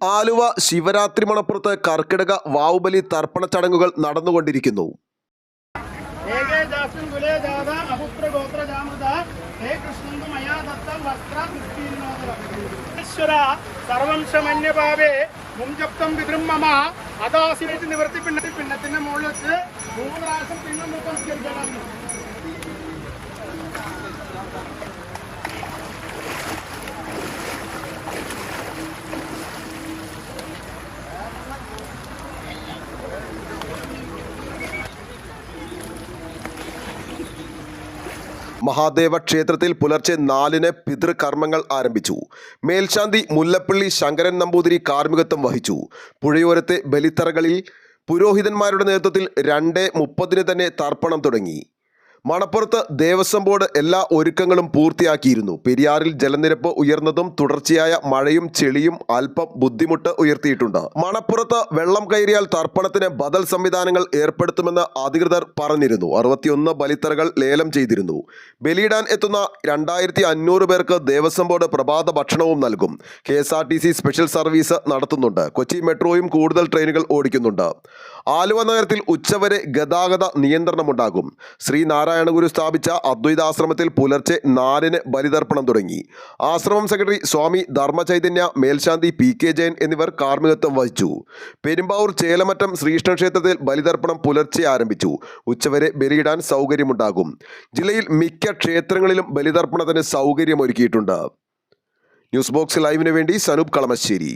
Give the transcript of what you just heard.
ആലുവ ശിവരാത്രി മണപ്പുറത്ത് കർക്കിടക വാവുബലി തർപ്പണ ചടങ്ങുകൾ നടന്നുകൊണ്ടിരിക്കുന്നു. നിവർത്തി പിണ്ണ പിണ്ണത്തിന്റെ മുകളിൽ വെച്ച് മൂന്ന് പ്രാവശ്യം പിണ്ണം മുപ്പം മഹാദേവ ക്ഷേത്രത്തിൽ പുലർച്ചെ നാലിന് പിതൃകർമ്മങ്ങൾ ആരംഭിച്ചു. മേൽശാന്തി മുല്ലപ്പള്ളി ശങ്കരൻ നമ്പൂതിരി കാർമ്മികത്വം വഹിച്ചു. പുഴയോരത്തെ ബലിത്തറകളിൽ പുരോഹിതന്മാരുടെ നേതൃത്വത്തിൽ രണ്ട് മുപ്പതിന് തന്നെ തർപ്പണം തുടങ്ങി. മണപ്പുറത്ത് ദേവസ്വം ബോർഡ് എല്ലാ ഒരുക്കങ്ങളും പൂർത്തിയാക്കിയിരുന്നു. പെരിയാറിൽ ജലനിരപ്പ് ഉയർന്നതും തുടർച്ചയായ മഴയും ചെളിയും അല്പം ബുദ്ധിമുട്ട് ഉയർത്തിയിട്ടുണ്ട്. മണപ്പുറത്ത് വെള്ളം കയറിയാൽ തർപ്പണത്തിന് ബദൽ സംവിധാനങ്ങൾ ഏർപ്പെടുത്തുമെന്ന് അധികൃതർ പറഞ്ഞിരുന്നു. അറുപത്തിയൊന്ന് ബലിത്തറകൾ ലേലം ചെയ്തിരുന്നു. ബലിയിടാൻ എത്തുന്ന രണ്ടായിരത്തി അഞ്ഞൂറ് പേർക്ക് ദേവസ്വം ബോർഡ് പ്രഭാത ഭക്ഷണവും നൽകും. K S R T C special service നടത്തുന്നുണ്ട്. കൊച്ചി മെട്രോയും കൂടുതൽ ട്രെയിനുകൾ ഓടിക്കുന്നുണ്ട്. ആലുവ നഗരത്തിൽ ഉച്ചവരെ ഗതാഗത നിയന്ത്രണമുണ്ടാകും. ശ്രീനാരായണ ഗുരു സ്ഥാപിച്ച അദ്വൈതാശ്രമത്തിൽ പുലർച്ചെ നാലിന് ബലിതർപ്പണം തുടങ്ങി. ആശ്രമം സെക്രട്ടറി സ്വാമി ധർമ്മചൈതന്യ മേൽശാന്തി പി കെ ജയൻ എന്നിവർ കാർമ്മികത്വം വഹിച്ചു. പെരുമ്പാവൂർ ചേലമറ്റം ശ്രീകൃഷ്ണ ക്ഷേത്രത്തിൽ ബലിതർപ്പണം പുലർച്ചെ ആരംഭിച്ചു. ഉച്ചവരെ ബലിയിടാൻ സൗകര്യമുണ്ടാകും. ജില്ലയിൽ മിക്ക ക്ഷേത്രങ്ങളിലും ബലിതർപ്പണത്തിന് സൗകര്യമൊരുക്കിയിട്ടുണ്ട്. ന്യൂസ് ബോക്സ് ലൈവിന് വേണ്ടി സനൂപ് കളമശ്ശേരി.